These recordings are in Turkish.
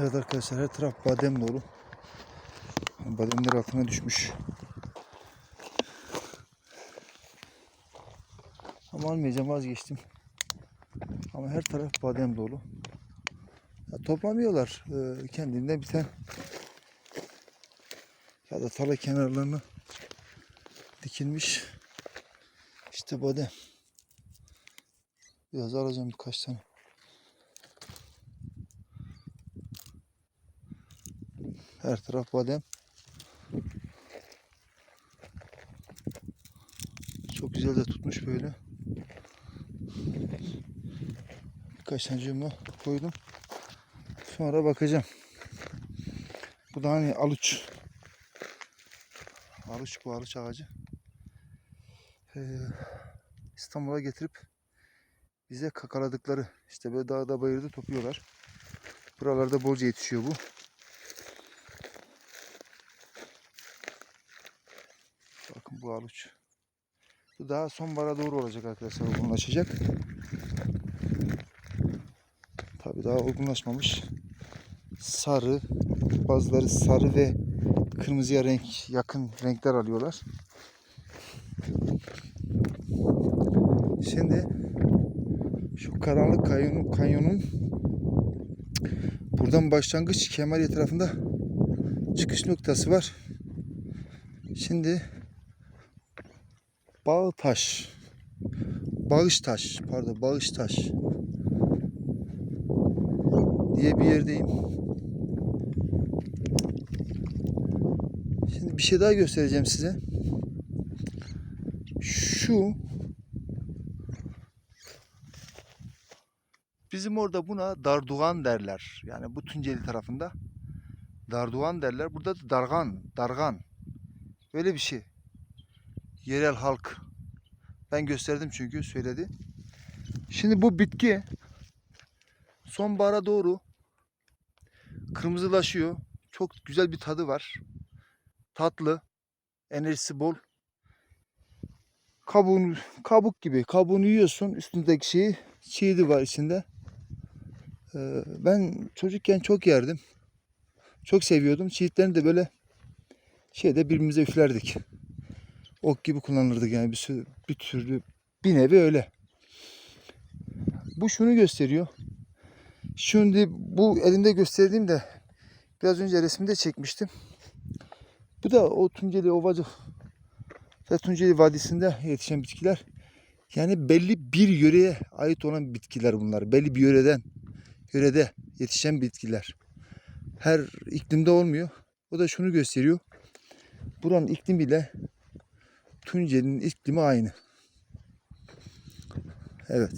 Evet arkadaşlar her taraf badem dolu. Bademler altına düşmüş. Ama almayacağım vazgeçtim. Ama her taraf badem dolu. Ya toplamıyorlar. Ee, kendinden biten ya da tala kenarlarına dikilmiş. İşte badem. Biraz alacağım birkaç tane. Her taraf badem. Çok güzel de tutmuş böyle. Birkaç tane koydum. Sonra bakacağım. Bu da hani aluç. Aluç bu aluç ağacı. Ee, İstanbul'a getirip bize kakaladıkları işte böyle dağda bayırda topluyorlar. Buralarda bolca yetişiyor bu. Bu aluç. Bu daha sonbahara doğru olacak arkadaşlar olgunlaşacak. Tabii daha olgunlaşmamış. Sarı, bazıları sarı ve kırmızıya renk yakın renkler alıyorlar. Şimdi şu karanlık kanyonun, kanyonun buradan başlangıç Kemaliye tarafında çıkış noktası var. Şimdi Bağtaş Bağıştaş pardon Bağıştaş diye bir yerdeyim. Şimdi bir şey daha göstereceğim size. Şu bizim orada buna dardugan derler. Yani bu Tunceli tarafında dardugan derler. Burada da dargan, dargan. Böyle bir şey. Yerel halk. Ben gösterdim çünkü söyledi. Şimdi bu bitki sonbahara doğru kırmızılaşıyor. Çok güzel bir tadı var. Tatlı, enerjisi bol. Kabuğunu, kabuk gibi. Kabuğunu yiyorsun. Üstündeki şeyi çiğdi var içinde. Ee, ben çocukken çok yerdim. Çok seviyordum. Çiğitlerini de böyle şeyde birbirimize üflerdik. Ok gibi kullanırdık yani bir, sürü, bir türlü bir nevi öyle. Bu şunu gösteriyor. Şimdi bu elimde gösterdiğim de biraz önce resimde çekmiştim. Bu da o Tunceli Ovacık ve Tunceli Vadisi'nde yetişen bitkiler. Yani belli bir yöreye ait olan bitkiler bunlar. Belli bir yöreden, yörede yetişen bitkiler. Her iklimde olmuyor. O da şunu gösteriyor. Buranın iklimiyle Tunceli'nin iklimi aynı. Evet.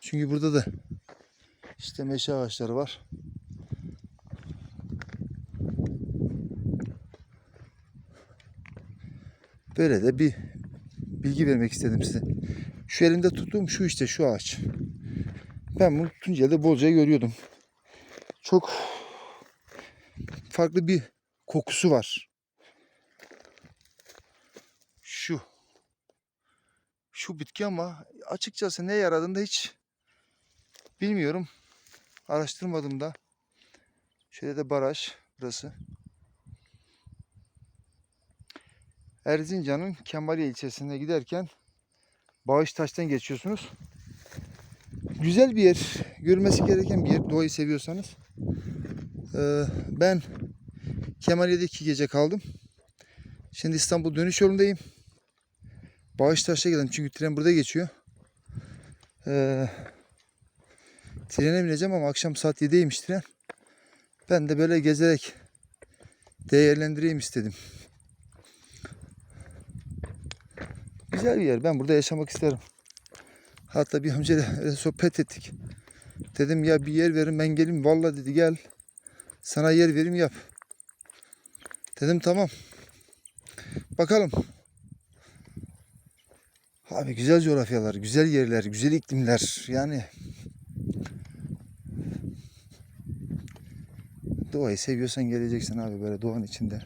Çünkü burada da işte meşe ağaçları var. Böyle de bir bilgi vermek istedim size. Şu elimde tuttuğum şu işte şu ağaç. Ben bunu Tunceli'de bolca görüyordum. Çok farklı bir kokusu var. Şu. Şu bitki ama açıkçası ne yaradığını da hiç bilmiyorum. Araştırmadım da. Şöyle de baraj burası. Erzincan'ın Kemaliye ilçesine giderken Bağıştaş'tan geçiyorsunuz. Güzel bir yer. Görmesi gereken bir yer. Doğayı seviyorsanız. Ee, ben Kemaliye'de iki gece kaldım. Şimdi İstanbul dönüş yolundayım. Bağıştaş'a gidelim çünkü tren burada geçiyor. Ee, trene bineceğim ama akşam saat 7'ymiş tren. Ben de böyle gezerek değerlendireyim istedim. Güzel bir yer. Ben burada yaşamak isterim. Hatta bir amcayla sohbet ettik. Dedim ya bir yer verin ben geleyim. Vallahi dedi gel. Sana yer verim yap. Dedim tamam. Bakalım. Abi güzel coğrafyalar, güzel yerler, güzel iklimler. Yani doğayı seviyorsan geleceksin abi böyle doğanın içinde.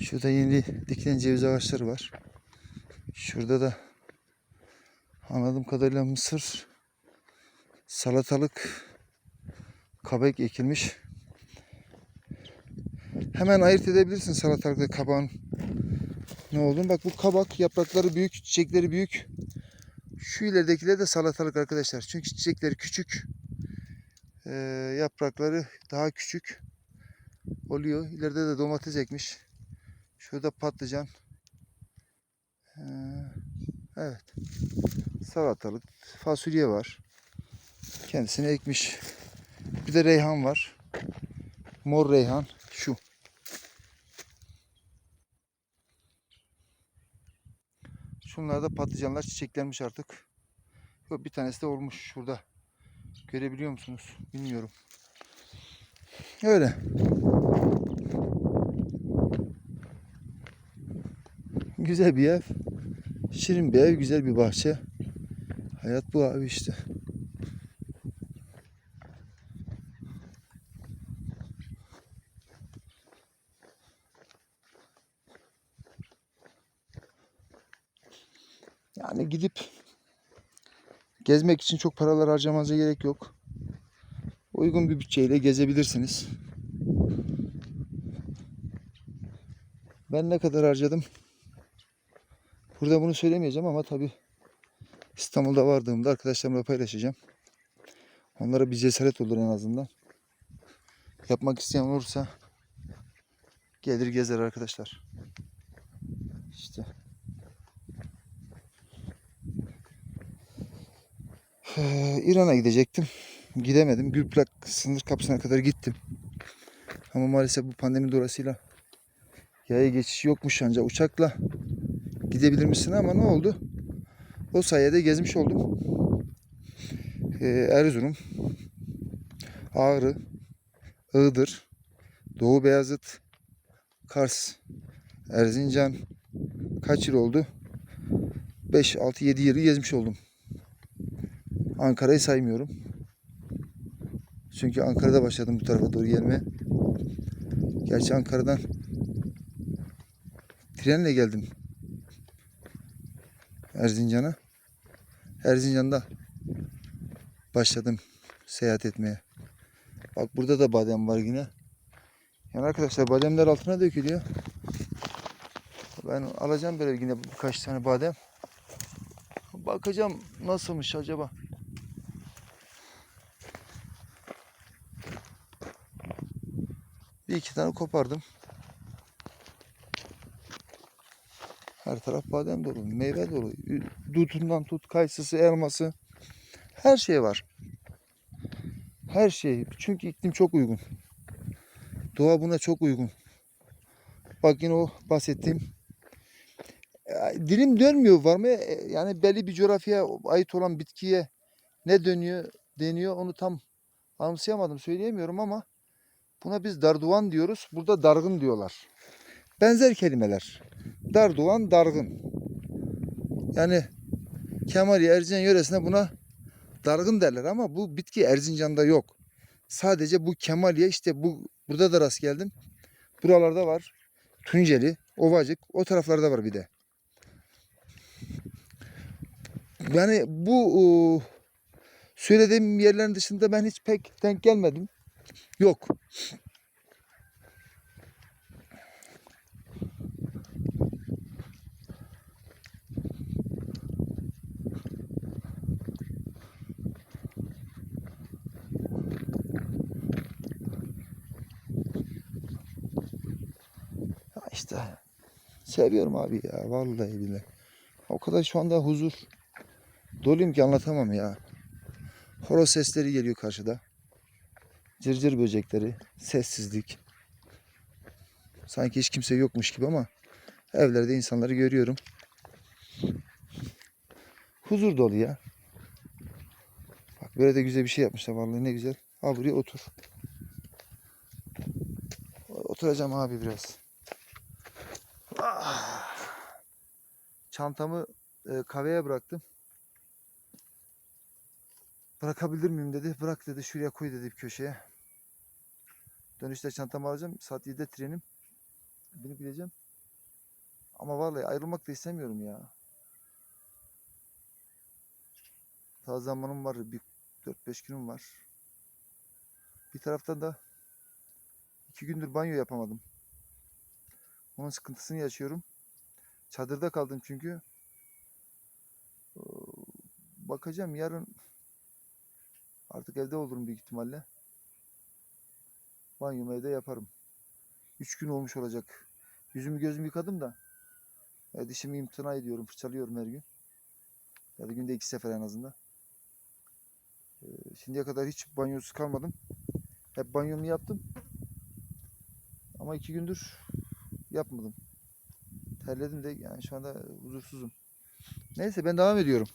Şurada yeni dikilen ceviz ağaçları var. Şurada da anladığım kadarıyla mısır, salatalık, kabak ekilmiş. Hemen ayırt edebilirsin salatalıkla kabağın ne olduğunu. Bak bu kabak yaprakları büyük, çiçekleri büyük. Şu ileridekiler de salatalık arkadaşlar. Çünkü çiçekleri küçük. Ee, yaprakları daha küçük oluyor. İleride de domates ekmiş. Şurada patlıcan. Ee, evet. Salatalık, fasulye var. Kendisine ekmiş. Bir de reyhan var. Mor reyhan şu. Şunlar da patlıcanlar çiçeklenmiş artık. Bir tanesi de olmuş şurada. Görebiliyor musunuz? Bilmiyorum. Öyle. Güzel bir ev. Şirin bir ev, güzel bir bahçe. Hayat bu abi işte. Yani gidip gezmek için çok paralar harcamanıza gerek yok. Uygun bir bütçeyle gezebilirsiniz. Ben ne kadar harcadım? Burada bunu söylemeyeceğim ama tabii İstanbul'da vardığımda arkadaşlarımla paylaşacağım. Onlara bir cesaret olur en azından. Yapmak isteyen olursa gelir gezer arkadaşlar. Ee, İran'a gidecektim. Gidemedim. Gülplak sınır kapısına kadar gittim. Ama maalesef bu pandemi dolayısıyla yaya geçişi yokmuş ancak uçakla gidebilir misin ama ne oldu? O sayede gezmiş oldum. Ee, Erzurum, Ağrı, Iğdır, Doğu Beyazıt, Kars, Erzincan kaç yıl oldu? 5, 6, 7 yeri gezmiş oldum. Ankara'yı saymıyorum. Çünkü Ankara'da başladım bu tarafa doğru gelmeye. Gerçi Ankara'dan trenle geldim Erzincan'a. Erzincan'da başladım seyahat etmeye. Bak burada da badem var yine. Yani arkadaşlar bademler altına dökülüyor. Ben alacağım böyle yine birkaç tane badem. Bakacağım nasılmış acaba. Bir iki tane kopardım. Her taraf badem dolu, meyve dolu. Dutundan tut, kayısısı, elması. Her şey var. Her şey. Çünkü iklim çok uygun. Doğa buna çok uygun. Bak yine o bahsettiğim. Ya, Dilim dönmüyor var mı? E, Yani belli bir coğrafyaya ait olan bitkiye ne dönüyor deniyor onu tam anımsayamadım söyleyemiyorum ama buna biz darduvan diyoruz. Burada dargın diyorlar. Benzer kelimeler. Darduvan, dargın. Yani Kemali Erzincan yöresinde buna dargın derler ama bu bitki Erzincan'da yok. Sadece bu Kemaliye işte bu burada da rast geldim. Buralarda var. Tunceli, Ovacık o taraflarda var bir de. Yani bu söylediğim yerlerin dışında ben hiç pek denk gelmedim. Yok. İşte seviyorum abi ya vallahi billahi. O kadar şu anda huzur doluyum ki anlatamam ya. Horoz sesleri geliyor karşıda. Cırcır böcekleri, sessizlik. Sanki hiç kimse yokmuş gibi ama evlerde insanları görüyorum. Huzur dolu ya. Bak böyle de güzel bir şey yapmışlar vallahi ne güzel. Al buraya otur. Oturacağım abi biraz. Ah. Çantamı e, bıraktım. Bırakabilir miyim dedi. Bırak dedi. Şuraya koy dedi bir köşeye. Dönüşte çantamı alacağım. Saat 7'de trenim. Binip gideceğim. Ama vallahi ayrılmak da istemiyorum ya. Daha zamanım var. Bir 4-5 günüm var. Bir taraftan da iki gündür banyo yapamadım. Onun sıkıntısını yaşıyorum. Çadırda kaldım çünkü. Ee, Bakacağım yarın artık evde olurum büyük ihtimalle. Banyomu evde yaparım. Üç gün olmuş olacak. Yüzümü gözümü yıkadım da. Ya dişimi imtina ediyorum. Fırçalıyorum her gün. Ya da günde iki sefer en azından. Ee, şimdiye kadar hiç banyosuz kalmadım. Hep banyomu yaptım. Ama iki gündür yapmadım. Terledim de yani şu anda huzursuzum. Neyse ben devam ediyorum.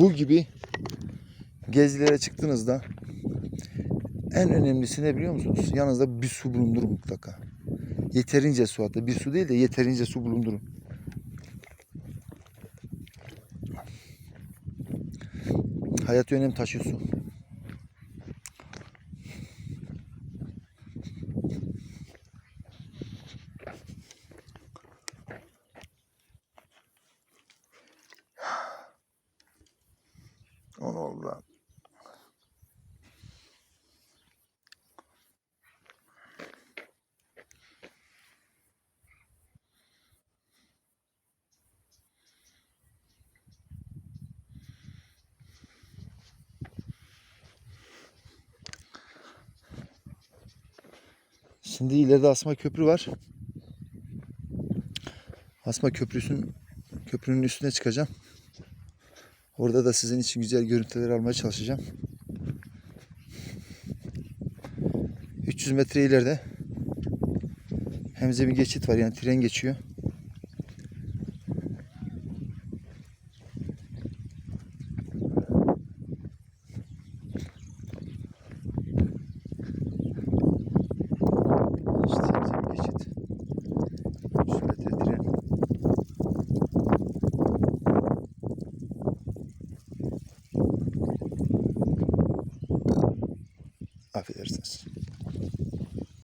Bu gibi gezilere çıktığınızda en önemlisi ne biliyor musunuz? Yanınızda bir su bulundurun mutlaka. Yeterince su hatta bir su değil de yeterince su bulundurun. Hayat önem taşıyor su. Onu oldu lan. Şimdi ileride Asma Köprü var. Asma Köprüsü'nün köprünün üstüne çıkacağım. Orada da sizin için güzel görüntüler almaya çalışacağım. 300 metre ileride Hemze bir geçit var yani tren geçiyor.